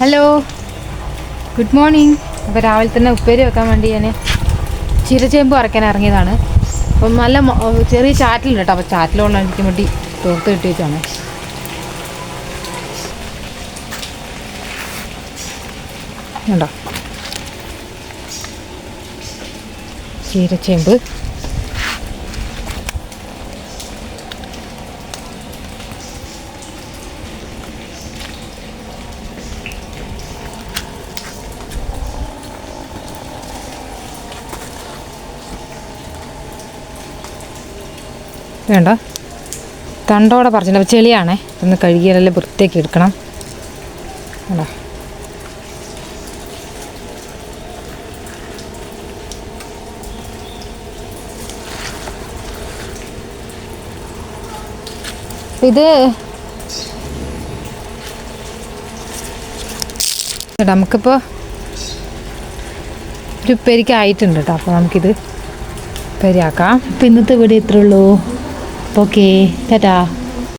Hello good morning അപ്പോൾ രാവിലെ തന്നെ ഉപ്പേരി വെക്കാൻ വേണ്ടി ഞാൻ ചീരച്ചേമ്പ് അരയ്ക്കാൻ ഇറങ്ങിയതാണ്. അപ്പം നല്ല ചെറിയ ചാറ്റലുണ്ട് കേട്ടോ. അപ്പോൾ ചാറ്റലുള്ള എനിക്ക് വേണ്ടി തോർത്ത് കിട്ടിയിട്ടാണ് ഉണ്ടോ ചീരച്ചേമ്പ്. വേണ്ട. തണ്ടോടെ അപ്പോൾ ചെളിയാണേ. ഒന്ന് കഴുകിയാലല്ലേ വൃത്തിയാക്കി എടുക്കണം. വേണ്ട. ഇത് നമുക്കിപ്പോൾ ഒരു പെരിക്കായിട്ടുണ്ട് കേട്ടോ. അപ്പോൾ നമുക്കിത് ഉപ്പേരിയാക്കാം. അപ്പോൾ ഇന്നത്തെ വീഡിയോ ഇത്രേ ഉള്ളൂ ഓക്കെ